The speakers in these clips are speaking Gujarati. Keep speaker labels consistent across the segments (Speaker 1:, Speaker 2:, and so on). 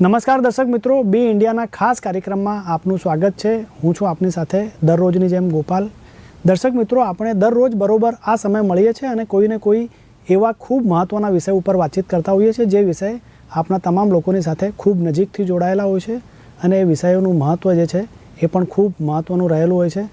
Speaker 1: નમસ્કાર દર્શક મિત્રો, બી ઇન્ડિયાના ખાસ કાર્યક્રમમાં આપનું સ્વાગત છે. હું છું આપની સાથે દરરોજની જેમ ગોપાલ. દર્શક મિત્રો, આપણે દરરોજ બરોબર આ સમય મળીએ છીએ અને કોઈને કોઈ એવા ખૂબ મહત્ત્વના વિષય ઉપર વાતચીત કરતા હોઈએ છીએ, જે વિષય આપણા તમામ લોકોની સાથે ખૂબ નજીકથી જોડાયેલા હોય છે અને એ વિષયોનું મહત્ત્વ જે છે એ પણ ખૂબ મહત્ત્વનું રહેલું હોય છે.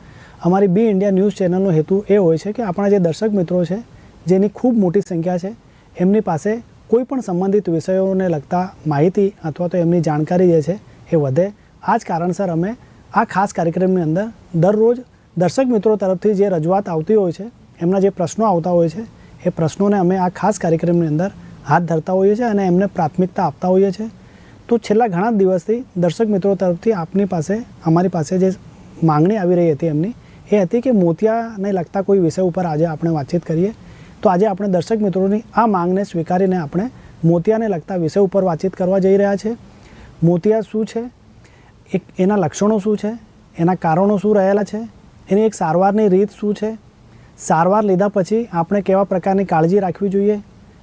Speaker 1: અમારી બી ઇન્ડિયા ન્યૂઝ ચેનલનો હેતુ એ હોય છે કે આપણા જે દર્શક મિત્રો છે, જેની ખૂબ મોટી સંખ્યા છે, એમની પાસે કોઈ પણ સંબંધિત વિષયોને લગતા માહિતી અથવા તો એમની જાણકારી જે છે એ વધે. આ જ કારણસર અમે આ ખાસ કાર્યક્રમની અંદર દરરોજ દર્શક મિત્રો તરફથી જે રજૂઆત આવતી હોય છે, એમના જે પ્રશ્નો આવતા હોય છે, એ પ્રશ્નોને અમે આ ખાસ કાર્યક્રમની અંદર હાથ ધરતા હોઈએ છીએ અને એમને પ્રાથમિકતા આપતા હોઈએ છીએ. તો છેલ્લા ઘણા દિવસથી દર્શક મિત્રો તરફથી આપની પાસે, અમારી પાસે જે માંગણી આવી રહી હતી એમની, એ હતી કે મોતિયાને લગતા કોઈ વિષય ઉપર આજે આપણે વાતચીત કરીએ. તો આજે આપણે દર્શક મિત્રોની આ માંગને સ્વીકારીને આપણે મોતિયાને લગતા વિષય ઉપર વાતચીત કરવા જઈ રહ્યા છે. મોતિયા શું છે? એક એના લક્ષણો શું છે? એના કારણો શું રહેલા છે? એની એક સારવારની રીત શું છે? સારવાર લીધા પછી આપણે કેવા પ્રકારની કાળજી રાખવી જોઈએ?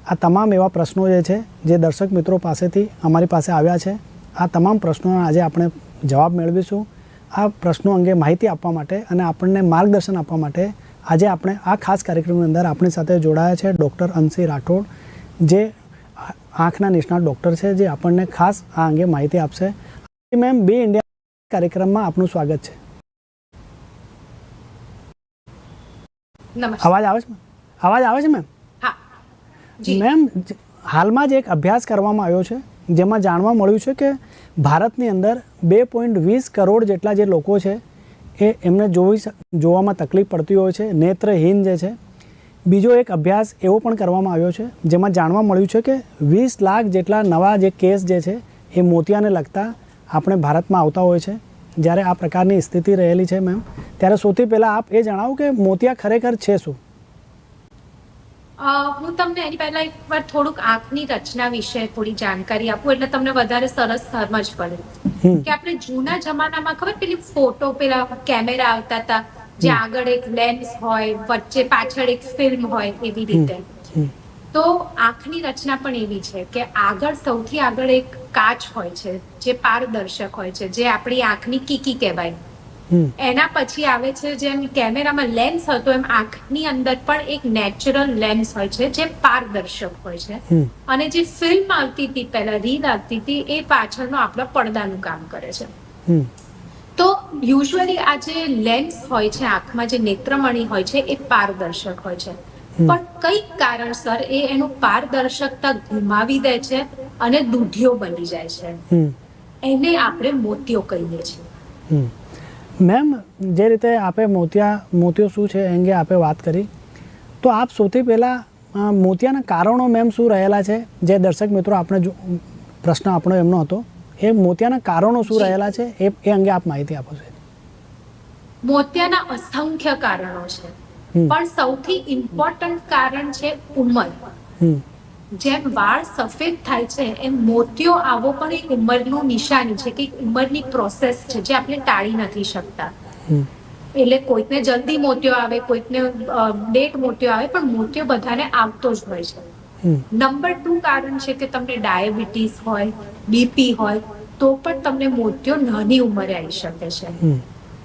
Speaker 1: આ તમામ એવા પ્રશ્નો જે છે, જે દર્શક મિત્રો પાસેથી અમારી પાસે આવ્યા છે. આ તમામ પ્રશ્નોના આજે આપણે જવાબ મેળવીશું. આ પ્રશ્નો અંગે માહિતી આપવા માટે અને આપણને માર્ગદર્શન આપવા માટે આજે આપણે આ ખાસ કાર્યક્રમની અંદર આપણી સાથે જોડાયા છે ડૉક્ટર અંશી રાઠોડ જે આંખના નિષ્ણાત ડૉક્ટર છે જે આપણને ખાસ આ અંગે માહિતી આપશે. મેમ બે ઇન્ડિયા કાર્યક્રમમાં આપનું સ્વાગત છે. અવાજ આવે છે અવાજ આવે છે મેમ?
Speaker 2: હા.
Speaker 1: મેમ હાલમાં જ એક અભ્યાસ કરવામાં આવ્યો છે જેમાં જાણવા મળ્યું છે કે ભારતની અંદર બે પોઈન્ટ વીસ કરોડ જેટલા જે લોકો છે એ એમને જોઈ જોવામાં તકલીફ પડતી હોય છે, નેત્રહીન જે છે. બીજો એક અભ્યાસ એવો પણ કરવામાં આવ્યો છે, જેમાં જાણવા મળ્યું છે કે વીસ લાખ જેટલા નવા જે કેસ જે છે, એ મોતિયાને લગતા આપણે ભારતમાં આવતા હોય છે. જ્યારે આ પ્રકારની સ્થિતિ રહેલી છે મેમ ત્યારે સૌથી પહેલાં આપ એ જણાવો કે મોતિયા ખરેખર છે શું?
Speaker 2: હું તમને એની પહેલા એક વાર થોડુંક આંખની રચના વિશે થોડી જાણકારી આપું, એટલે તમને વધારે સરસ સમજ પડે. કે આપણે જૂના જમાનામાં ખબર પેલી ફોટો પેલા કેમેરા આવતા હતા જે આગળ એક લેન્સ હોય વચ્ચે પાછળ એક ફિલ્મ હોય એવી રીતે. તો આંખની રચના પણ એવી છે કે આગળ સૌથી આગળ એક કાચ હોય છે જે પારદર્શક હોય છે જે આપણી આંખની કીકી કહેવાય. એના પછી આવે છે જેમ કેમેરામાં લેન્સ હતો એમ આંખની અંદર પણ એક નેચરલ લેન્સ હોય છે જે પારદર્શક હોય છે. અને જે ફિલ્મ આવતી હતી પહેલા રીલ આવતી હતી એ પાછળનો આપણો પડદાનું કામ કરે છે. તો યુઝ્યુઅલી આ જે લેન્સ હોય છે આંખમાં જે નેત્રમણી હોય છે એ પારદર્શક હોય છે. પણ કંઈક કારણસર એ એનું પારદર્શકતા ગુમાવી દે છે અને દૂધિયો બની જાય છે. એને આપણે મોતિયો કહીએ છીએ.
Speaker 1: મેમ જે રીતે આપે મોતિયા મોતિયો શું છે એ અંગે આપે વાત કરી તો આપ સૌથી પહેલાં મોતિયાના કારણો મેમ શું રહેલા છે? જે દર્શક મિત્રો આપણે જો પ્રશ્ન આપણો એમનો હતો એ મોતિયાના કારણો શું રહેલા છે? એ એ અંગે આપ માહિતી આપો છો.
Speaker 2: મોતિયાના અસંખ્ય કારણો છે. પણ સૌથી ઇમ્પોર્ટન્ટ કારણ છે ઉંમર. જેમ વાળ સફેદ થાય છે એમ મોતિયો આવો પણ એક ઉંમરનું નિશાની છે કે ઉંમરની પ્રોસેસ છે જે આપણે ટાળી નથી શકતા. એટલે કોઈકને જલ્દી મોતિયો આવે કોઈકને લેટ મોતિયો આવે પણ મોતિયો બધાને આવતો જ હોય છે. નંબર ટુ કારણ છે કે તમને ડાયાબિટીસ હોય બીપી હોય તો પણ તમને મોતિયો નાની ઉંમરે આવી શકે છે.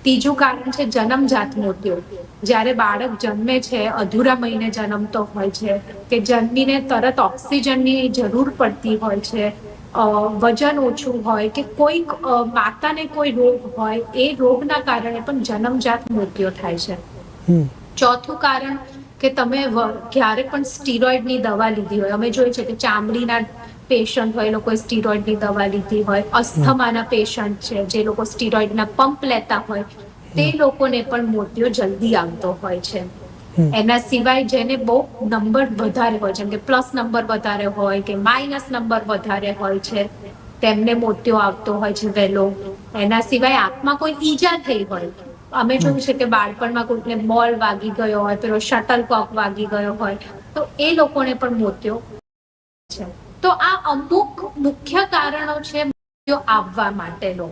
Speaker 2: ત્રીજું કારણ છે જન્મજાત મોતિયો જ્યારે બાળક જન્મે છે અધૂરા મહિને જન્મતો હોય છે કે જન્મીને તરત ઓક્સિજનની જરૂર પડતી હોય છે વજન ઓછું હોય કે કોઈક માતાને કોઈ રોગ હોય એ રોગના કારણે પણ જન્મજાત મૃત્યુ થાય છે. ચોથું કારણ કે તમે ક્યારે પણ સ્ટીરોઇડની દવા લીધી હોય અમે જોઈએ છે કે ચામડીના પેશન્ટ હોય એ લોકોએ સ્ટીરોઇડની દવા લીધી હોય અસ્થમાના પેશન્ટ છે જે લોકો સ્ટીરોઇડના પંપ લેતા હોય તે લોકોને પણ મોતિયો જલ્દી આવતો હોય છે. એના સિવાય જેને બહુ નંબર વધારે હોય જેમ કે પ્લસ નંબર વધારે હોય કે માઇનસ નંબર વધારે હોય છે તેમને મોતિયો આવતો હોય છે વહેલો. એના સિવાય આંખમાં કોઈ ઈજા થઈ હોય અમે જોયું છે કે બાળપણમાં કોઈકને બોલ વાગી ગયો હોય પેલો શટલ કોક વાગી ગયો હોય તો એ લોકોને પણ મોતિયો છે તો આ અમુક મુખ્ય કારણો છે આવવા માટેનો.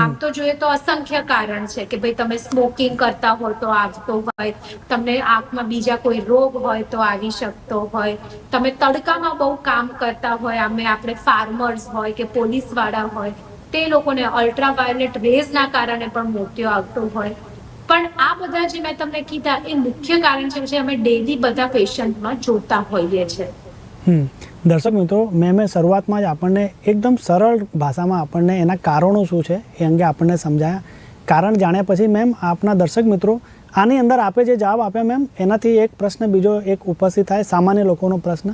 Speaker 2: આમ તો જોઈએ તો અસંખ્ય કારણ છે કે ભાઈ તમે સ્મોકિંગ કરતા હોય તો આવતો હોય, તમને આંખમાં બીજા કોઈ રોગ હોય તો આવી શકતો હોય, તમે તડકામાં બહુ કામ કરતા હોય અમે આપણે ફાર્મર્સ હોય કે પોલીસવાળા હોય, તે લોકોને અલ્ટ્રાવાયોલેટ રેઝના કારણે પણ મોતિયો આવતો હોય. પણ આ બધા જે મેં તમને કીધા એ મુખ્ય કારણ છે જે અમે ડેલી બધા પેશન્ટમાં જોતા હોઈએ છીએ
Speaker 1: દર્શક મિત્રો, મેં મેં શરૂઆતમાં જ આપણને એકદમ સરળ ભાષામાં આપણને એના કારણો શું છે એ અંગે આપણને સમજાયા. કારણ જાણ્યા પછી મેમ, આપના દર્શક મિત્રો, આની અંદર આપે જે જવાબ આપ્યા મેમ, એનાથી એક પ્રશ્ન, બીજો એક ઉપસ્થિત થાય, સામાન્ય લોકોનો પ્રશ્ન,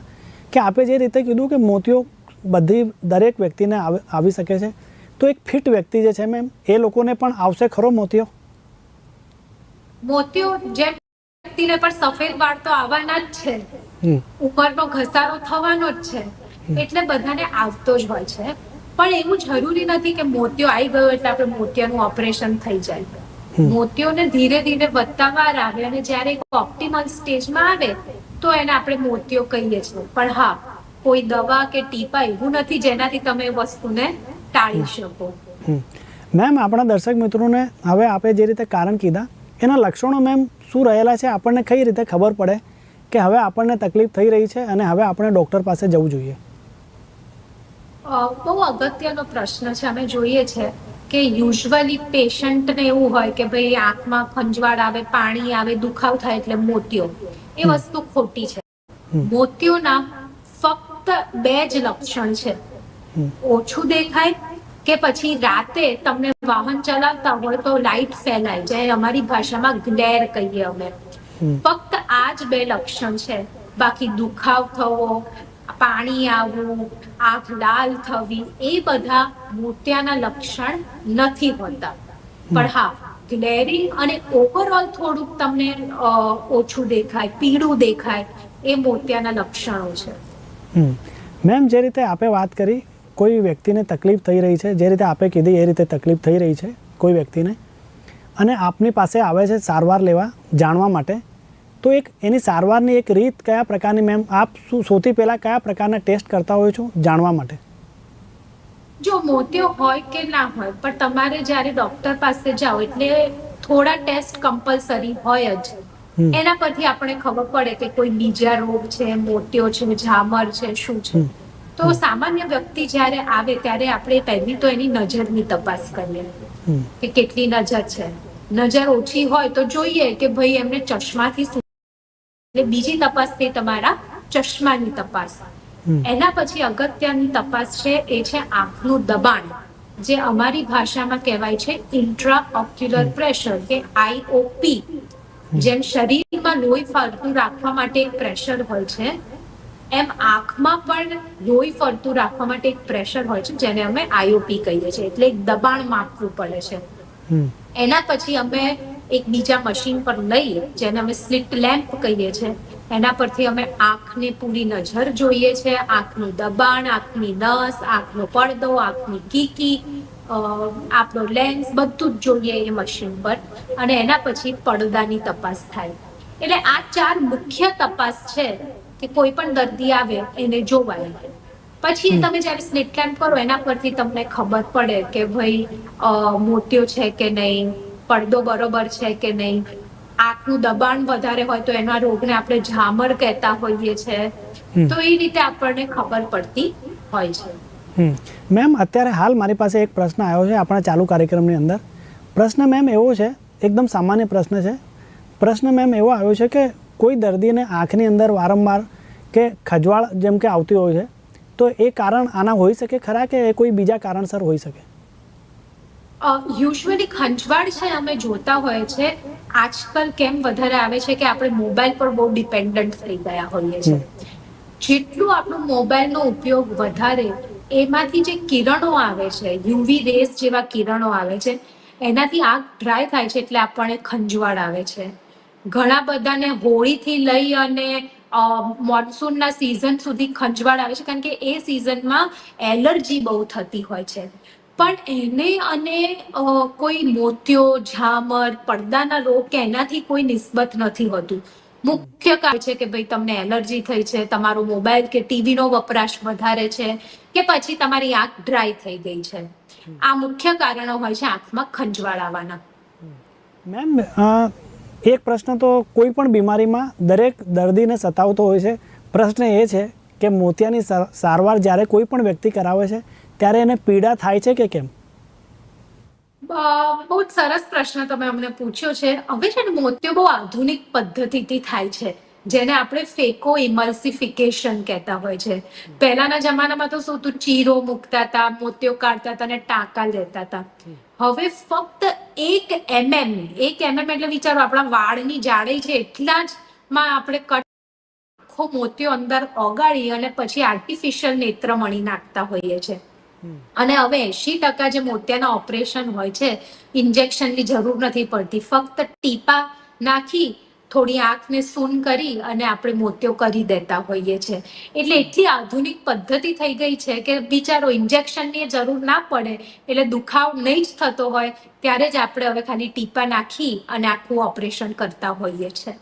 Speaker 1: કે આપે જે રીતે કીધું કે મોતિયો બધી દરેક વ્યક્તિને આવે- શકે છે. તો એક ફિટ વ્યક્તિ જે છે મેમ, એ લોકોને પણ આવશે ખરો મોતિયો
Speaker 2: મોતીઓ, જેમ વ્યક્તિને પણ સફેદ વાળ તો આવવાના જ છે. ઉંમરનો ઘસારો થવાનો જ છે. એટલે બધાને આવતો જ હોય છે. પણ એવું જરૂરી નથી કે મોતિયો આવી ગયો એટલે આપણે મોતિયાનું ઓપરેશન થઈ જાય. મોતિયોને ધીરે ધીરે વધતા વાર આવે અને જ્યારે એક ઓપ્ટિમલ સ્ટેજમાં આવે તો એને આપણે મોતિયો કહીએ છીએ. પણ હા કોઈ દવા કે ટીપા એવું નથી જેનાથી તમે વસ્તુને ટાળી શકો.
Speaker 1: મેમ આપણા દર્શક મિત્રોને હવે આપે જે રીતે કારણ કીધા એના લક્ષણો મેમ શું રહેલા છે આપણને કઈ રીતે ખબર પડે? કે હવે આપણને તકલીફ થઈ રહી છે અને હવે આપણે ડૉક્ટર પાસે જવું જોઈએ.
Speaker 2: બહુ અગત્યનો પ્રશ્ન છે. અમે જોઈએ છે કે યુઝવલી પેશન્ટને એવું હોય કે ભાઈ આંખમાં ખંજવાળ આવે પાણી આવે દુખાવ થાય એટલે મોતિયો એ વસ્તુ ખોટી છે. મોતિયોના ફક્ત બે જ લક્ષણ છે. ઓછું દેખાય કે પછી રાતે તમને વાહન ચલાવતા હોય તો લાઈટ ફેલાય જાય. અમારી ભાષામાં ગ્લેર કહીએ અમે. ફક્ત આ જ બે લક્ષણ છે. બાકી દુખાવ થવો, પાણી આવવું, આંખ લાલ થવી, એ બધા મોતિયાના લક્ષણ નથી હોતા. પણ હા ગ્લેરિંગ અને ઓવરઓલ થોડુંક તમને ઓછું દેખાય, પીળું દેખાય, એ મોતિયાના લક્ષણો છે.
Speaker 1: મેમ, જે રીતે આપે વાત કરી, કોઈ વ્યક્તિને તકલીફ થઈ રહી છે, જે રીતે આપે કીધી, એ રીતે તકલીફ થઈ રહી છે, કોઈ વ્યક્તિને? અને આપની પાસે આવે છે સારવાર લેવા જાણવા માટે. તો એક એની સારવારની એક રીત કયા પ્રકારની મેમ આપ શું સૌથી પહેલાં કયા પ્રકારના ટેસ્ટ કરતા હોય છો જાણવા માટે?
Speaker 2: જો મોતિયો હોય કે ના હોય પણ તમારે જ્યારે ડોક્ટર પાસે જાઓ એટલે થોડા ટેસ્ટ કમ્પલસરી હોય જ. એના પરથી આપણે ખબર પડે કે કોઈ બીજા રોગ છે મોતિયો છે ઝામર છે શું છે. તો સામાન્ય વ્યક્તિ જ્યારે આવે ત્યારે આપણે પહેલી તો એની નજરની તપાસ કરીએ કે કેટલી નજર છે. નજર ઓછી હોય તો જોઈએ કે ભાઈ એમને ચશ્માથી એટલે બીજી તપાસ તે તમારા ચશ્માની તપાસ. એના પછી અગત્યની તપાસ છે એ છે આંખનું દબાણ. જે અમારી ભાષામાં કહેવાય છે ઇન્ટ્રા ઓક્યુલર પ્રેશર કે આઈઓપી જેમ શરીરમાં લોહી ફરતું રાખવા માટે એક પ્રેશર હોય છે એમ આંખમાં પણ લોહી ફરતું રાખવા માટે એક પ્રેશર હોય છે જેને અમે આઈઓપી કહીએ છીએ. એટલે એક દબાણ માપવું પડે છે. એના પછી અમે એક બીજા મશીન પર લઈ જેને અમે સ્લિટ લેમ્પ કહીએ છીએ એના પરથી અમે આંખની પૂરી નજર જોઈએ છે. આંખનું દબાણ, આંખની નસ, આંખનો પડદો, આંખની કીકી આપણો લેન્સ બધું જ જોઈએ એ મશીન પર. અને એના પછી પડદાની તપાસ થાય. એટલે આ ચાર મુખ્ય તપાસ છે કે કોઈ પણ દર્દી આવે એને જોવાય. પછી તમે જ્યારે સ્લીટ લેમ્પ કરો એના પરથી તમને ખબર પડે કે ભાઈ મોટ્યો છે કે નહીં પડદો બરોબર છે કે નહીં. આંખનું દબાણ વધારે હોય તો એના રોગને આપણે ઝામર કહેતા હોઈએ છે. તો એ રીતે આપણને ખબર પડતી હોય છે.
Speaker 1: મેમ અત્યારે હાલ મારી પાસે એક પ્રશ્ન આવ્યો છે આપણા ચાલુ કાર્યક્રમની અંદર. પ્રશ્ન મેમ એવો છે એકદમ સામાન્ય પ્રશ્ન છે. પ્રશ્ન મેમ એવો આવ્યો છે કે કોઈ દર્દીને આંખની અંદર વારંવાર કે ખજવાળ જેમ કે આવતી હોય છે તો એ કારણ આના હોઈ શકે ખરા કે કોઈ બીજા કારણસર હોઈ શકે?
Speaker 2: યુઝ્યુઅલી ખંજવાળ છે અમે જોતા હોય છે. આજકાલ કેમ વધારે આવે છે કે આપણે મોબાઈલ પર બહુ ડિપેન્ડન્ટ થઈ ગયા હોઈએ છે જેટલું આપણો મોબાઈલનો ઉપયોગ વધારે એમાંથી જે કિરણો આવે છે યુવી રેસ જેવા કિરણો આવે છે એનાથી આંખ ડ્રાય થાય છે એટલે આપણને ખંજવાળ આવે છે. ઘણા બધાને હોળીથી લઈ અને મોન્સૂનના સિઝન સુધી ખંજવાળ આવે છે કારણ કે એ સિઝનમાં એલર્જી બહુ થતી હોય છે. પણ એને અને કોઈ મોતિયો ઝામર પડદાના રોગ કે એનાથી કોઈ નિસ્બત નથી હોતું. મુખ્ય કારણ છે કે ભાઈ તમને એલર્જી થઈ છે તમારો મોબાઈલ કે ટીવીનો વપરાશ વધારે છે કે પછી તમારી આંખ ડ્રાય થઈ ગઈ છે. આ મુખ્ય કારણો હોય છે આંખમાં ખંજવાળ આવવાના.
Speaker 1: મેમ એક પ્રશ્ન તો કોઈ પણ બીમારીમાં દરેક દર્દીને સતાવતો હોય છે. પ્રશ્ન એ છે કે મોતિયાની સારવાર જ્યારે કોઈ પણ વ્યક્તિ કરાવે છે, ત્યારે એને પીડા થાય છે કે કેમ?
Speaker 2: બહુ સરસ પ્રશ્ન તમે અમને પૂછ્યો છે. હવે છે ને મોતિયો બહુ આધુનિક પદ્ધતિથી થાય છે. જેને આપણે ફેકો ઇમલ્સિફિકેશન કહેતા હોય છે. પહેલાના જમાનામાં તો શું હતું? ચીરો મૂકતા હતા મોતિયો કાઢતા હતા અને ટાંકા લેતા હતા. હવે ફક્ત એક એમએમ એક એમએમ એટલે વિચારો, આપણા વાળની જાડાઈ છે, એટલા જ માં આપણે કટ આખો મોતિયો અંદર ઓગાળી અને પછી આર્ટિફિશિયલ નેત્રમણી નાખતા હોઈએ છે. અને હવે એસી ટકા જે મોતિયાના ઓપરેશન હોય છે ઇન્જેક્શનની જરૂર નથી પડતી. ફક્ત ટીપા નાખી થોડી આંખને સૂન કરી અને આપણે મોતિયો કરી દેતા હોઈએ છે એટલે એટલી આધુનિક પદ્ધતિ થઈ ગઈ છે કે બિચારો ઇન્જેક્શનની જરૂર ના પડે, એટલે દુખાવ નહીં જ થતો હોય, ત્યારે જ આપણે હવે ખાલી ટીપા નાખી અને આખું ઓપરેશન કરતા હોઈએ છે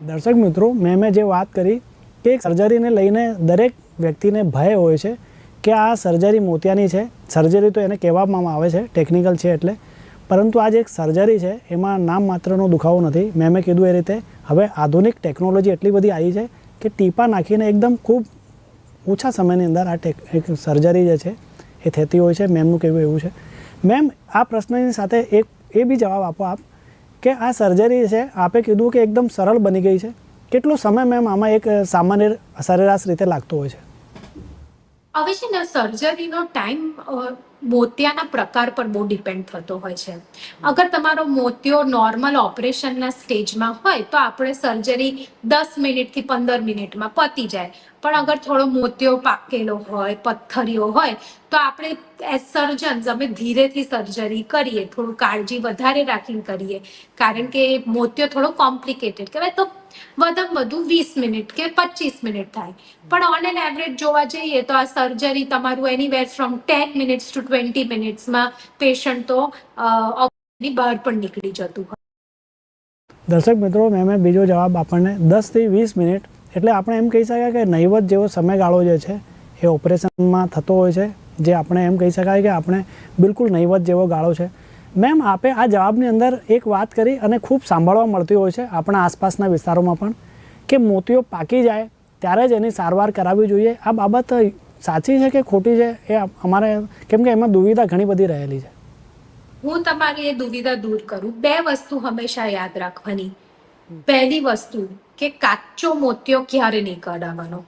Speaker 1: દર્શક મિત્રો, મેં મેં જે વાત કરી કે સર્જરીને લઈને દરેક વ્યક્તિને ભય હોય છે કે આ સર્જરી મોતિયાની છે. સર્જરી તો એને કહેવામાં આવે છે ટેકનિકલ છે એટલે. પરંતુ આ જે એક સર્જરી છે, એમાં નામ માત્રનો દુખાવો નથી. મેં મેં કીધું એ રીતે. હવે આધુનિક ટેકનોલોજી એટલી બધી આવી છે કે ટીપા નાખીને એકદમ ખૂબ ઓછા સમયની અંદર આ ટેક એક સર્જરી જે છે, એ થતી હોય છે. મેમનું કહેવું એવું છે. મેમ, આ પ્રશ્નની સાથે એક, એ બી જવાબ આપો આપ કે આ સર્જરી છે, આપે કીધું કે એકદમ સરળ બની ગઈ છે. કેટલો સમય મેમ આમાં એક સામાન્ય સરેરાશ રીતે લાગતો હોય છે?
Speaker 2: હવે છે ને સર્જરીનો ટાઈમ મોતિયાના પ્રકાર પર બહુ ડિપેન્ડ થતો હોય છે. અગર તમારો મોતિયો નોર્મલ ઓપરેશનના સ્ટેજમાં હોય, તો આપણે સર્જરી દસ મિનિટથી પંદર મિનિટમાં પતી જાય. પણ અગર થોડો મોતિયો પાકેલો હોય, પથ્થરીઓ હોય, તો આપણે એઝ સર્જન્સ અમે ધીરેથી સર્જરી કરીએ, થોડું કાળજી વધારે રાખીને કરીએ. કારણ કે મોતિયો થોડો કોમ્પ્લિકેટેડ કહેવાય. તો વધારે વધુ વીસ મિનિટ કે પચીસ મિનિટ થાય. પણ ઓન એન એવરેજ જોવા જઈએ તો આ સર્જરી તમારું anywhere from ten minutes to twenty મિનિટ્સમાં patient તો બહાર પણ નીકળી જતું હોય.
Speaker 1: દર્શક મિત્રો મેમે બીજો જવાબ આપણને દસથી વીસ મિનિટ, એટલે આપણે એમ કહી શકાય કે નહીવત જેવો સમયગાળો જે છે, એ ઓપરેશનમાં થતો હોય છે, જે આપણે એમ કહી શકાય કે આપણે બિલકુલ નહીવત જેવો ગાળો છે મેમ, આપે આ જવાબની અંદર એક વાત કરી અને ખૂબ સાંભળવા મળતી હોય છે આપણા આસપાસના વિસ્તારોમાં પણ, કે મોતીઓ પાકી જાય ત્યારે જ એની સારવાર કરાવવી જોઈએ. આ બાબત સાચી છે કે ખોટી છે એ અમારે, કેમ કે એમાં દુવિધા ઘણી બધી રહેલી છે.
Speaker 2: હું તમારી એ દુવિધા દૂર કરું. બે વસ્તુ હંમેશા યાદ રાખવાની. પહેલી વસ્તુ, કે કાચો મોતિયો ક્યારે નહીં કઢાવવાનો?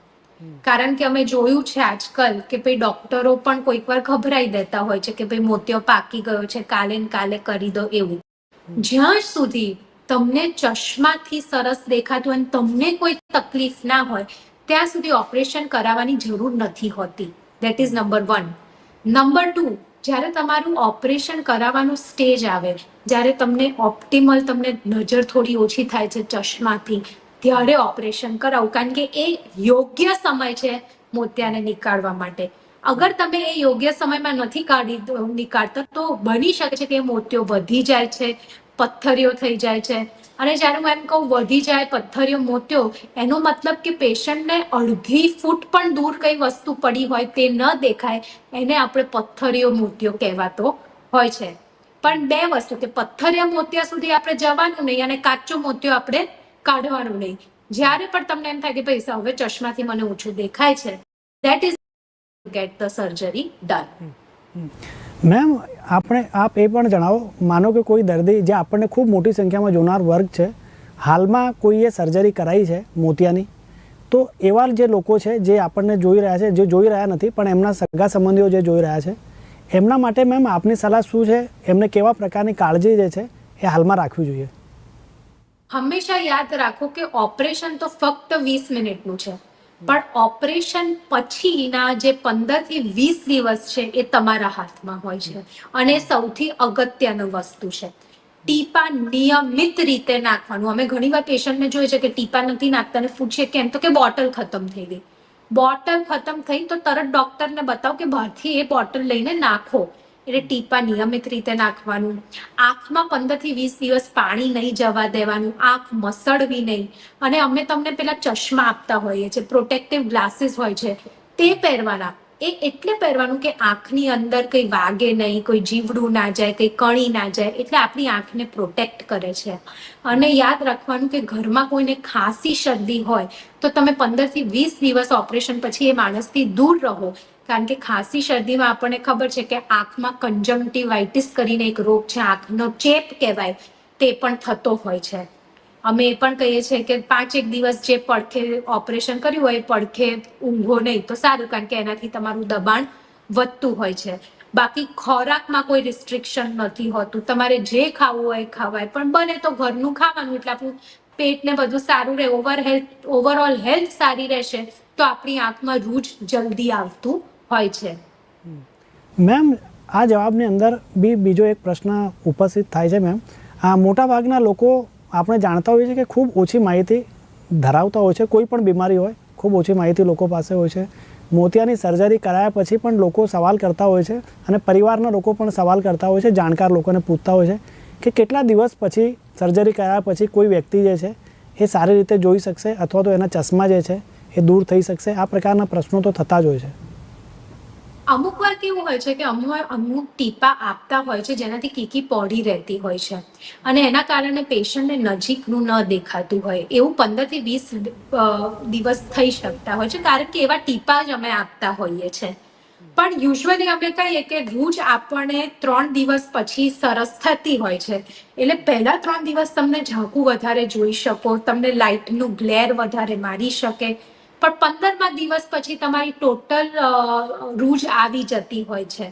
Speaker 2: કારણ કે અમે જોયું છે આજકાલ કે ભાઈ ડોક્ટરો પણ કોઈક વાર ગભરાઈ દેતા હોય છે કે ભાઈ મોતિયો પાકી ગયો છે, કાલે ને કાલે કરી દો એવું. જ્યાં સુધી તમને ચશ્માથી સરસ દેખાતું અને તમને કોઈ તકલીફ ના હોય, ત્યાં સુધી ઓપરેશન કરાવવાની જરૂર નથી હોતી. That is number one number two જ્યારે તમારું ઓપરેશન કરાવવાનું સ્ટેજ આવે, જ્યારે તમને ઓપ્ટિમલ તમને નજર થોડી ઓછી થાય છે ચશ્માથી ત્યારે ઓપરેશન કરાવું, કારણ કે એ યોગ્ય સમય છે મોતિયાને નીકાળવા માટે. અગર તમે એ યોગ્ય સમયમાં નથી કાઢી નીકાળતા, તો બની શકે છે કે મોતિયો વધી જાય છે, પથ્થરીઓ થઈ જાય છે. અને જ્યારે હું એમ કહું, વધી જાય પથ્થરીઓ, મોતિયો, એનો મતલબ કે પેશન્ટને અડધી ફૂટ પણ દૂર કઈ વસ્તુ પડી હોય તે ન દેખાય, એને આપણે પથ્થરીઓ, મોતિયો કહેવાતો હોય છે. પણ બે વસ્તુ, કે પથ્થરિયા મોતિયા સુધી આપણે જવાનું નહીં, અને કાચો મોતિયો આપણે કાઢવાનું નહીં. જ્યારે પણ તમને એમ થાય કે ભાઈ હવે ચશ્માથી મને ઓછું દેખાય છે that is get the surgery done
Speaker 1: ma'am, આપણે આપ એ પણ જણાવો, માનો કે કોઈ દર્દી જે આપણને ખૂબ મોટી સંખ્યામાં જોનાર વર્ગ છે, હાલમાં કોઈએ સર્જરી કરાવી છે મોતિયાની, તો એવા જે લોકો છે જે આપણને જોઈ રહ્યા છે, જે જોઈ રહ્યા નથી, પણ એમના સગા સંબંધીઓ જે જોઈ રહ્યા છે, એમના માટે મેમ આપની સલાહ શું છે? એમને કેવા પ્રકારની કાળજી જે છે એ હાલમાં રાખવી જોઈએ?
Speaker 2: હંમેશા યાદ રાખો કે ઓપરેશન તો ફક્ત વીસ મિનિટનું છે. પણ ઓપરેશન પછીના જે પંદરથી વીસ દિવસ છે એ તમારા હાથમાં હોય છે. અને સૌથી અગત્યનું વસ્તુ છે. ટીપા નિયમિત રીતે નાખવાનું. અમે ઘણીવાર પેશન્ટને જોઈએ છે કે ટીપા નથી નાખતા અને ફૂટશે કેમ તો કે બોટલ ખતમ થઈ ગઈ. બોટલ ખતમ થઈ તો તરત ડોક્ટરને બતાવો કે બહારથી એ બોટલ લઈને નાખો. એટલે ટીપા નિયમિત રીતે નાખવાનું, આંખમાં પંદરથી વીસ દિવસ પાણી નહીં જવા દેવાનું, આંખ મસળવી નહીં. અને અમે તમને પેલા ચશ્મા આપતા હોઈએ છીએ, પ્રોટેક્ટિવ ગ્લાસીસ હોય છે, તે પહેરવાના. એ એટલે પહેરવાનું કે આંખની અંદર કંઈ વાગે નહીં, કોઈ જીવડું ના જાય, કંઈ કણી ના જાય, એટલે આપણી આંખને પ્રોટેક્ટ કરે છે. અને યાદ રાખવાનું કે ઘરમાં કોઈને ખાંસી શરદી હોય, તો તમે પંદરથી વીસ દિવસ ઓપરેશન પછી એ માણસથી દૂર રહો. કારણ કે ખાંસી શરદીમાં આપણને ખબર છે કે આંખમાં કંજંક્ટિવાઇટિસ કરીને એક રોગ છે, આંખનો ચેપ કહેવાય, તે પણ થતો હોય છે. અમે એ પણ કહીએ છીએ કે પાંચ એક દિવસ જે પડખે ઓપરેશન કર્યું હોય એ પડખે ઊંઘો નહીં. તો સારું, કારણ કે એનાથી તમારું દબાણ વધતું હોય છે. બાકી ખોરાકમાં કોઈ રિસ્ટ્રિક્શન નથી હોતું. તમારે જે ખાવું હોય ખાવાય. પણ બને તો ઘરનું ખાવાનું, એટલે આપણું પેટને બધું સારું રહે ઓવર હેલ્થ ઓવરઓલ હેલ્થ સારી રહેશે, તો આપણી આંખમાં રૂજ જલ્દી આવતું હોય છે.
Speaker 1: મેમ, આ જવાબની અંદર બી બીજો એક પ્રશ્ન ઉપસ્થિત થાય છે, મેમ. આ મોટાભાગના લોકો આપણે જાણતા હોઈએ છીએ કે ખૂબ ઓછી માહિતી ધરાવતા હોય છે, કોઈ પણ બીમારી હોય, ખૂબ ઓછી માહિતી લોકો પાસે હોય છે. મોતિયાની સર્જરી કરાયા પછી પણ લોકો સવાલ કરતા હોય છે અને પરિવારના લોકો પણ સવાલ કરતા હોય છે, જાણકાર લોકોને પૂછતા હોય છે કે કેટલા દિવસ પછી સર્જરી કરાયા પછી કોઈ વ્યક્તિ જે છે એ સારી રીતે જોઈ શકશે અથવા તો એના ચશ્મા જે છે એ દૂર થઈ શકશે. આ પ્રકારના પ્રશ્નો તો થતા જ હોય છે.
Speaker 2: અમુક વાર કેવું હોય છે કે અમુક અમુક ટીપા આપતા હોય છે જેનાથી કીકી પડી રહેતી હોય છે. અને એના કારણે પેશન્ટને નજીકનું ન દેખાતું હોય. એવું પંદરથી વીસ દિવસ થઈ શકતા હોય છે. કારણ કે એવા ટીપા જ અમે આપતા હોઈએ છે. પણ યુઝ્યુઅલી અમે કહીએ કે રૂજ આપણને ત્રણ દિવસ પછી સરસ થતી હોય છે. એટલે પહેલા ત્રણ દિવસ તમને ઝાંકું વધારે જોઈ શકો, તમને લાઇટનું ગ્લેર વધારે મારી શકે. પણ પંદરમા દિવસ પછી તમારી ટોટલ રૂજ આવી જતી હોય છે.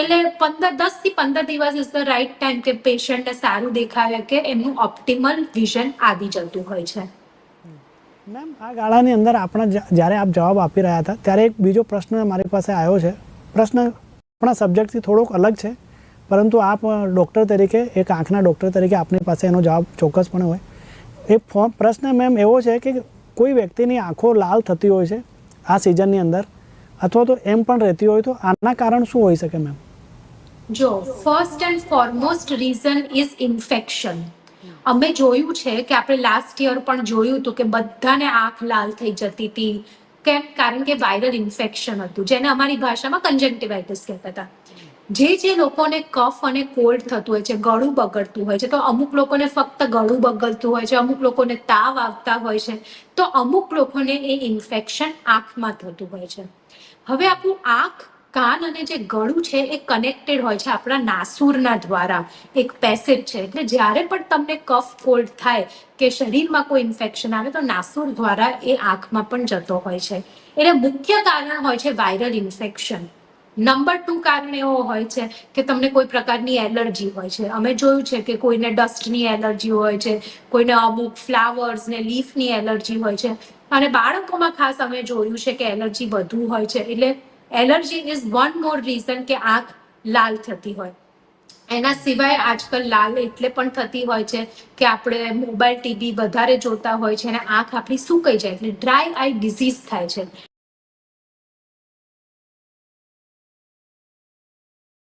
Speaker 2: એટલે પંદર દસથી પંદર દિવસ ઇઝ ધ રાઈટ ટાઈમ કે પેશન્ટને સારું દેખાવે કે એમનું ઓપ્ટિમલ વિઝન આવી જતું હોય છે.
Speaker 1: મેમ, આ ગાળાની અંદર આપણા જ્યારે આપ જવાબ આપી રહ્યા હતા, ત્યારે એક બીજો પ્રશ્ન મારી પાસે આવ્યો છે. પ્રશ્ન આપણા સબ્જેક્ટથી થોડોક અલગ છે, પરંતુ આપ ડૉક્ટર તરીકે, એક આંખના ડૉક્ટર તરીકે આપની પાસે એનો જવાબ ચોક્કસપણે હોય. એ ફોર્મ, પ્રશ્ન મેમ એવો છે કે કોઈ વ્યક્તિની આંખો લાલ થતી હોય છે આ સિઝનની અંદર, અથવા તો એમ પણ રહેતી હોય તો આના કારણ શું હોઈ શકે મેમ
Speaker 2: જો first and foremost reason is infection અમે જોયું છે કે આપણે લાસ્ટ યર પણ જોયું હતું કે બધાને આંખ લાલ થઈ જતી હતી, કેમ? કારણ કે વાયરલ ઇન્ફેક્શન હતું, જેને અમારી ભાષામાં કંજક્ટિવાઇટિસ કહેતા હતા. જે જે લોકોને કફ અને કોલ્ડ થતું હોય છે, ગળું બગડતું હોય છે, તો અમુક લોકોને ફક્ત ગળું બગડતું હોય છે, અમુક લોકોને તાવ આવતા હોય છે, તો અમુક લોકોને એ ઇન્ફેક્શન આંખમાં થતું હોય છે. હવે આપણું આંખ, કાન અને જે ગળું છે એ કનેક્ટેડ હોય છે આપણા નાસુરના દ્વારા. એક પેસેજ છે, એટલે જ્યારે પણ તમને કફ, કોલ્ડ થાય કે શરીરમાં કોઈ ઇન્ફેક્શન આવે, તો નાસુર દ્વારા એ આંખમાં પણ જતો હોય છે. એટલે મુખ્ય કારણ હોય છે વાયરલ ઇન્ફેક્શન. નંબર ટુ કારણ એવો હોય છે કે તમને કોઈ પ્રકારની એલર્જી હોય છે. અમે જોયું છે કે કોઈને ડસ્ટની એલર્જી હોય છે, કોઈને અમુક ફ્લાવર્સ ને લીફની એલર્જી હોય છે. અને બાળકોમાં ખાસ અમે જોયું છે કે એલર્જી વધુ હોય છે. એટલે allergy is one more reason કે આંખ લાલ થતી હોય. એના સિવાય આજકાલ લાલ એટલે પણ થતી હોય છે કે આપણે મોબાઈલ ટીવી વધારે જોતા હોય છે અને આંખ આપણી સુકાઈ જાય એટલે ડ્રાય આઈ ડિઝીઝ થાય છે.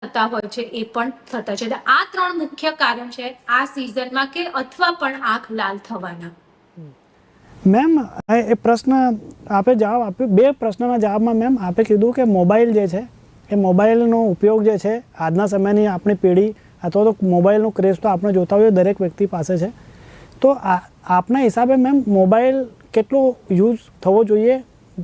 Speaker 2: થતા હોય છે એ પણ થતા છે. આ ત્રણ મુખ્ય કારણ છે આ સિઝનમાં કે અથવા પણ આંખ લાલ થવાના?
Speaker 1: મેમ એ પ્રશ્ન આપે જવાબ આપ્યો. બે પ્રશ્નના જવાબમાં મેમ, આપે કીધું કે મોબાઈલ જે છે, એ મોબાઈલનો ઉપયોગ જે છે, આજના સમયની આપણી પેઢી અથવા તો મોબાઈલનો ક્રેઝ તો આપણે જોતા હોઈએ દરેક વ્યક્તિ પાસે છે. તો આપના હિસાબે મેમ, મોબાઈલ કેટલો યુઝ થવો જોઈએ,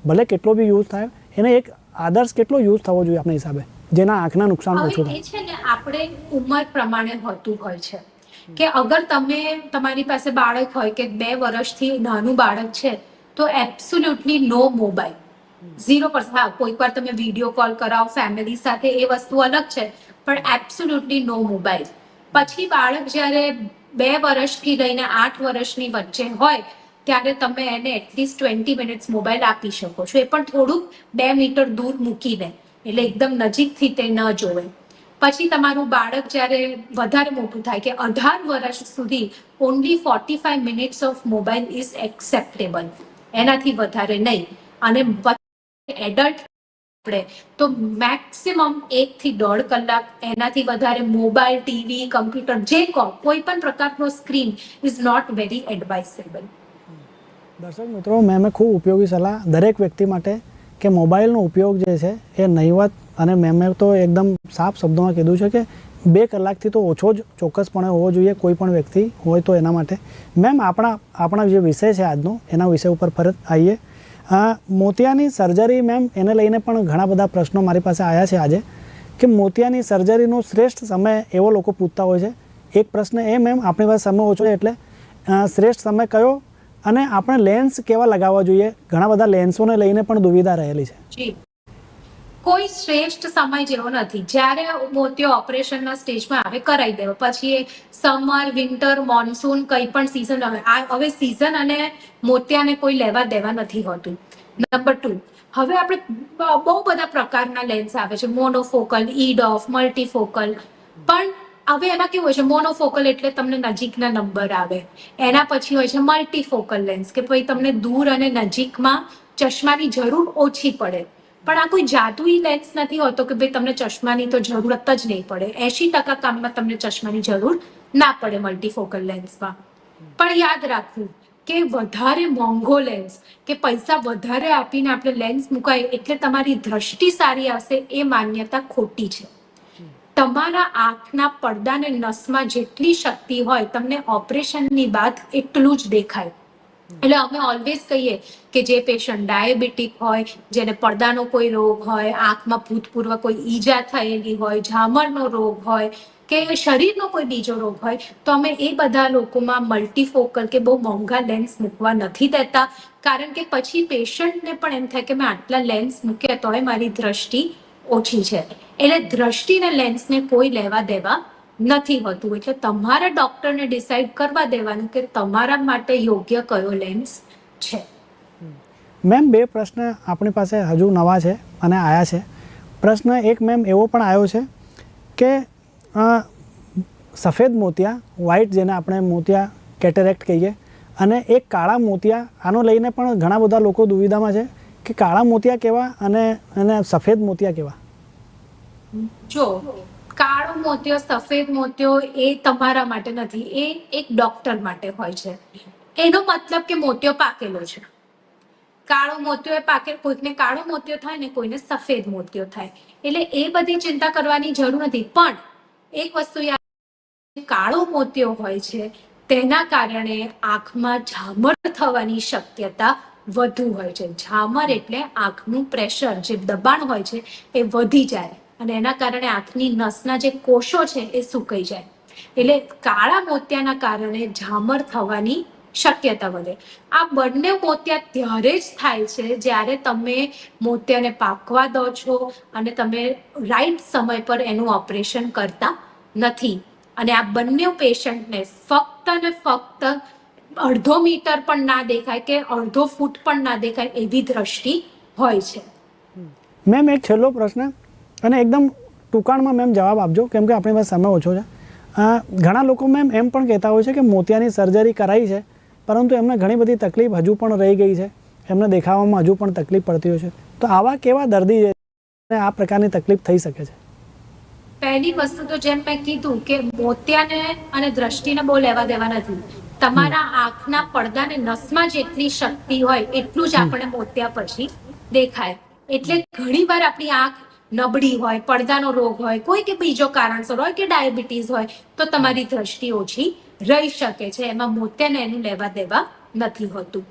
Speaker 1: ભલે કેટલો બી યુઝ થાય, એને એક આદર્શ કેટલો યુઝ થવો જોઈએ આપણા હિસાબે? જેના આંખના નુકસાન ઓછું થાય.
Speaker 2: છે ને આપણે ઉંમર પ્રમાણે હોતું હોય છે. કે અગર તમે તમારી પાસે બાળક હોય કે બે વર્ષથી નાનું બાળક છે તો absolutely no mobile zero percent હા કોઈક વાર તમે વીડિયો કોલ કરાવો ફેમિલી સાથે એ વસ્તુ અલગ છે પણ એબ્સોલ્યુટલી નો મોબાઈલ પછી બાળક જ્યારે બે વર્ષથી લઈને આઠ વર્ષની વચ્ચે હોય ત્યારે તમે એને એટલીસ્ટ ટ્વેન્ટી મિનિટ્સ મોબાઈલ આપી શકો છો. એ પણ થોડુંક બે મીટર દૂર મૂકીને. એટલે એકદમ નજીકથી તે ન જોવે. પછી તમારું બાળક જ્યારે વધારે મોટું થાય કે અઢાર વર્ષ સુધી only forty five minutes of mobile is acceptable એનાથી વધારે નહીં. અને એડલ્ટ આપણે, તો મેક્સિમમ એકથી દોઢ કલાક એનાથી વધારે મોબાઈલ ટીવી કમ્પ્યુટર જે કહો કોઈ પણ પ્રકારનો screen is not very advisable
Speaker 1: દર્શક મિત્રો, મેં ખૂબ ઉપયોગી સલાહ દરેક વ્યક્તિ માટે કે મોબાઈલનો ઉપયોગ જે છે એ નહીવત અને મેમે તો એકદમ સાફ શબ્દોમાં કીધું છે કે બે કલાકથી તો ઓછો જ ચોક્કસપણે હોવો જોઈએ કોઈ પણ વ્યક્તિ હોય તો એના માટે. મેમ, આપણા આપણા જે વિષય છે આજનો, એના વિષય ઉપર ફરત આવીએ. મોતિયાની સર્જરી મેમ, એને લઈને પણ ઘણા બધા પ્રશ્નો મારી પાસે આવ્યા છે આજે. કે મોતિયાની સર્જરીનો શ્રેષ્ઠ સમય એવો લોકો પૂછતા હોય છે? એક પ્રશ્ન એ મેમ, આપણી પાસે સમય ઓછો છે એટલે શ્રેષ્ઠ સમય કયો? અને આપણે લેન્સ કેવા લગાવવા જોઈએ? ઘણા બધા લેન્સોને લઈને પણ દુવિધા રહેલી છે.
Speaker 2: કોઈ શ્રેષ્ઠ સમય જેવો નથી. જ્યારે મોતિયો ઓપરેશનના સ્ટેજમાં આવે, કરાવી દેવો. પછી સમર વિન્ટર મોન્સૂન કંઈ પણ સિઝન આવે. આ હવે સિઝન અને મોતિયાને કોઈ લેવા દેવા નથી હોતું. નંબર ટુ હવે આપણે બહુ બધા પ્રકારના લેન્સ આવે છે. મોનોફોકલ ઈડ ઓફ મલ્ટીફોકલ પણ હવે એમાં કેવું હોય છે મોનોફોકલ એટલે તમને નજીકના નંબર આવે. એના પછી હોય છે મલ્ટીફોકલ લેન્સ કે ભાઈ તમને દૂર અને નજીકમાં ચશ્માની જરૂર ઓછી પડે. પણ આ કોઈ જાદુઈ લેન્સ નથી હોતો કે ભાઈ તમને ચશ્માની તો જરૂરત જ નહીં પડે. એસી ટકા કામમાં તમને ચશ્માની જરૂર ના પડે મલ્ટીફોકલ લેન્સમાં પણ યાદ રાખવું કે વધારે મોંઘો લેન્સ કે પૈસા વધારે આપીને આપણે લેન્સ મુકાય એટલે તમારી દ્રષ્ટિ સારી આવશે, એ માન્યતા ખોટી છે. તમારા આંખના પડદાને નસમાં જેટલી શક્તિ હોય, તમને ઓપરેશનની બાદ એટલું જ દેખાય. એટલે અમે ઓલવેઝ કહીએ કે જે પેશન્ટ ડાયાબિટીક હોય, જેને પડદાનો કોઈ રોગ હોય, આંખમાં ભૂતપૂર્વ કોઈ ઈજા થયેલી હોય, ઝામરનો રોગ હોય, કે શરીરનો કોઈ બીજો રોગ હોય, તો અમે એ બધા લોકોમાં મલ્ટીફોકલ કે બહુ મોંઘા લેન્સ મૂકવા નથી દેતા. કારણ કે પછી પેશન્ટને પણ એમ થાય કે મેં આટલા લેન્સ મૂક્યા તોય મારી દ્રષ્ટિ ઓછી છે. એટલે દ્રષ્ટિને લેન્સને કોઈ લેવા દેવા નથી હોતું. એટલે તમારા ડોક્ટરને ડિસાઈડ કરવા દેવાનું કે તમારા માટે યોગ્ય કયો લેન્સ છે.
Speaker 1: મેમ બે પ્રશ્ન આપણી પાસે હજુ નવા છે અને આવ્યા છે. પ્રશ્ન એક મેમ એવો પણ આવ્યો છે કે સફેદ મોતિયા વ્હાઇટ જેને આપણે મોતિયા કેટેરેક્ટ કહીએ, અને એક કાળા મોતિયા, આનો લઈને પણ ઘણા બધા લોકો દુવિધામાં છે. કે કાળા મોતિયા કેવા અને અને સફેદ મોતિયા કેવા?
Speaker 2: જો, કાળો મોતિયો, સફેદ મોતિયો એ તમારા માટે નથી, એ એક ડોક્ટર માટે હોય છે. એનો મતલબ કે મોતિયો પાકેલો છે. કાળો મોતિયો એ પાકે, કોઈકને કાળો મોતિયો થાય ને કોઈને સફેદ મોતિયો થાય. એટલે એ બધી ચિંતા કરવાની જરૂર નથી. પણ એક વસ્તુ યાદ કાળો મોતિયો હોય છે, તેના કારણે આંખમાં ઝામર થવાની શક્યતા વધુ હોય છે. ઝામર એટલે આંખનું પ્રેશર જે દબાણ હોય છે એ વધી જાય અને એના કારણે આંખની નસના જે કોષો છે એ સુકાઈ જાય. એટલે કાળા મોતિયાના કારણે ઝામર થવાની શક્યતા વધે. આ બંને મોતિયા ત્યારે જ થાય છે જ્યારે તમે મોતિયાને પાકવા દો છો અને તમે રાઈટ સમય પર એનું ઓપરેશન કરતા નથી. અને આ બંને પેશન્ટને ફક્ત ને ફક્ત અડધો મીટર પણ ના દેખાય કે અડધો ફૂટ પણ ના દેખાય એવી દ્રષ્ટિ હોય છે.
Speaker 1: મેમ એક છેલ્લો પ્રશ્ન અને એકદમ ટૂંકાણમાં મેમ જવાબ આપજો કેમ કે આપણી પાસે સમય ઓછો છે. ઘણા લોકો મેમ એમ પણ કહેતા હોય છે કે મોતિયાની સર્જરી કરાઈ છે પરંતુ એમને ઘણી બધી તકલીફ હજુ પણ રહી ગઈ છે. એમને દેખાવામાં હજુ પણ તકલીફ પડતી હોય છે. તો આવા કેવા દર્દી છે આ પ્રકારની તકલીફ થઈ શકે છે?
Speaker 2: પહેલી વસ્તુ તો જેમ મેં કીધું કે મોતિયાને અને દ્રષ્ટિને બહુ લેવા દેવા નથી. તમારા આંખના પડદાને નસમાં જેટલી શક્તિ હોય એટલું જ આપણે મોત્યા પછી દેખાય. એટલે ઘણી વાર આપણી આંખ નબળી હોય પડદાનો રોગ હોય કોઈ કે બીજો કારણસર હોય કે ડાયાબિટીસ હોય તો તમારી દ્રષ્ટિ ઓછી રહી શકે છે. એમાં મોતિયાને એનું લેવા દેવા નથી હોતું.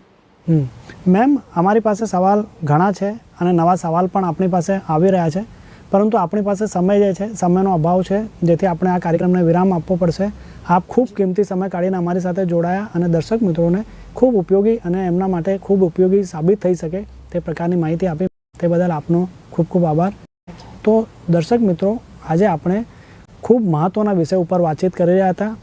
Speaker 1: મેમ અમારી પાસે સવાલ ઘણા છે અને નવા સવાલ પણ આપણી પાસે આવી રહ્યા છે. પરંતુ આપણી પાસે સમય જે છે, સમયનો અભાવ છે, જેથી આપણે આ કાર્યક્રમને વિરામ આપવો પડશે. આપ ખૂબ કિંમતી સમય કાઢીને અમારી સાથે જોડાયા અને દર્શક મિત્રોને ખૂબ ઉપયોગી અને એમના માટે ખૂબ ઉપયોગી સાબિત થઈ શકે તે પ્રકારની માહિતી આપી. તે બદલ આપનો ખૂબ ખૂબ આભાર. તો દર્શક મિત્રો, આજે આપણે ખૂબ મહત્ત્વના વિષય ઉપર વાતચીત કરી રહ્યા હતા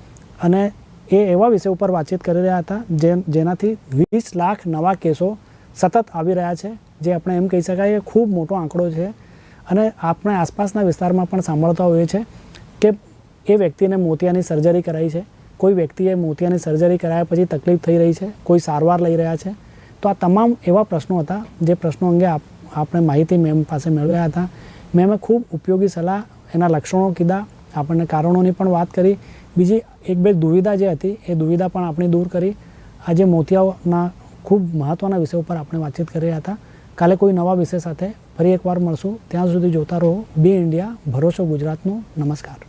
Speaker 1: અને એ એવા વિષય ઉપર વાતચીત કરી રહ્યા હતા જે, જેનાથી વીસ લાખ નવા કેસો સતત આવી રહ્યા છે. જે આપણે એમ કહી શકાય કે ખૂબ મોટો આંકડો છે. અને આપણે આસપાસના વિસ્તારમાં પણ સાંભળતા હોઈએ છીએ કે એ વ્યક્તિને મોતિયાની સર્જરી કરાઈ છે. કોઈ વ્યક્તિએ મોતિયાની સર્જરી કરાયા પછી તકલીફ થઈ રહી છે, કોઈ સારવાર લઈ રહ્યા છે. તો આ તમામ એવા પ્રશ્નો હતા જે પ્રશ્નો અંગે આપ, આપણે માહિતી મેમ પાસે મેળવ્યા હતા. મેમે ખૂબ ઉપયોગી સલાહ, એના લક્ષણો કીધા, આપણને કારણોની પણ વાત કરી. બીજી એક બે દુવિધા જે હતી, એ દુવિધા પણ આપણે દૂર કરી. આજે મોતિયાઓના ખૂબ મહત્ત્વના વિષય ઉપર આપણે વાતચીત કરી રહ્યા હતા. કાલે કોઈ નવા વિષય સાથે ફરી એકવાર મળશું. ત્યાં સુધી જોતા રહો. બી ઇન્ડિયા ભરોસો ગુજરાતનો. નમસ્કાર.